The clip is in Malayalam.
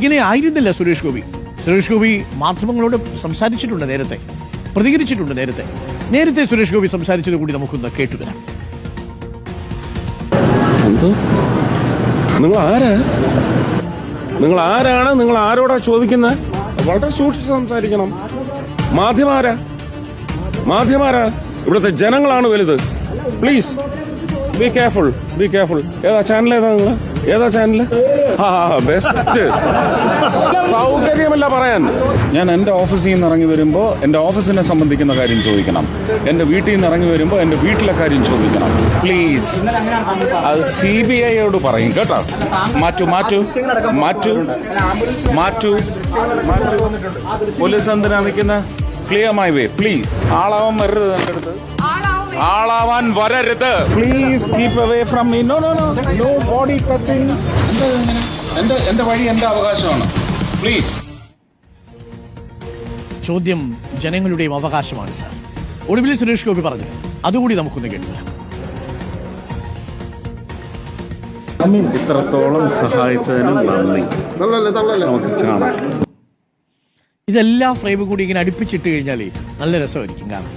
ഇങ്ങനെ ആയിരുന്നില്ല സുരേഷ് ഗോപി. സുരേഷ് ഗോപി മാധ്യമങ്ങളോട് സംസാരിച്ചിട്ടുണ്ട് നേരത്തെ. പ്രതികരിച്ചിട്ടുണ്ട് നേരത്തെ. നേരത്തെ സുരേഷ് ഗോപി സംസാരിച്ചത് കൂടി നമുക്കൊന്ന് കേട്ടുവരാം നിങ്ങൾ ആരാ നിങ്ങൾ ആരാണ് നിങ്ങൾ ആരോടാ ചോദിക്കുന്നത് വളരെ സൂക്ഷിച്ച് സംസാരിക്കണം. മാധ്യമാരാ മാധ്യമാരാ ഇവിടുത്തെ ജനങ്ങളാണ് വലുത്. Please be careful be careful ഏതാ ചാനൽ ഏതാ നിങ്ങൾ ഏതാ ചാനൽ ബെസ്റ്റ് സൗകര്യമല്ല പറയാൻ. ഞാൻ എന്റെ ഓഫീസിൽ നിന്ന് ഇറങ്ങി വരുമ്പോൾ എന്റെ ഓഫീസിനെ സംബന്ധിക്കുന്ന കാര്യം ചോദിക്കണം. എന്റെ വീട്ടിൽ നിന്ന് ഇറങ്ങി വരുമ്പോൾ എന്റെ വീട്ടിലെ കാര്യം ചോദിക്കണം. പ്ലീസ് അത് സി ബി ഐയോട് പറയും കേട്ടോ. മാറ്റു മാറ്റു മാറ്റു മാറ്റു. പോലീസ് എന്തിനാ നിൽക്കുന്ന? ക്ലിയർ മൈ വേ പ്ലീസ് ആളാവാൻ വരരുത് എന്റെ അടുത്ത്. ആളാവാൻ വരരുത്. Please keep away from me no no no no body touching എന്റെ എന്റെ വഴി എന്റെ അവകാശമാണ്? പ്ലീസ് ചോദ്യം ജനങ്ങളുടെയും അവകാശമാണ് സാർ ഒടുവിൽ സുരേഷ് ഗോപി പറഞ്ഞു. അതുകൂടി നമുക്കൊന്ന് കേട്ടില്ല ഇത്രത്തോളം സഹായിച്ചതിന് നന്ദി. നമുക്ക് കാണാം. ഇതെല്ലാം ഫ്രെയിം കൂടി ഇങ്ങനെ അടുപ്പിച്ചിട്ട് കഴിഞ്ഞാൽ നല്ല രസമായിരിക്കും കാണാൻ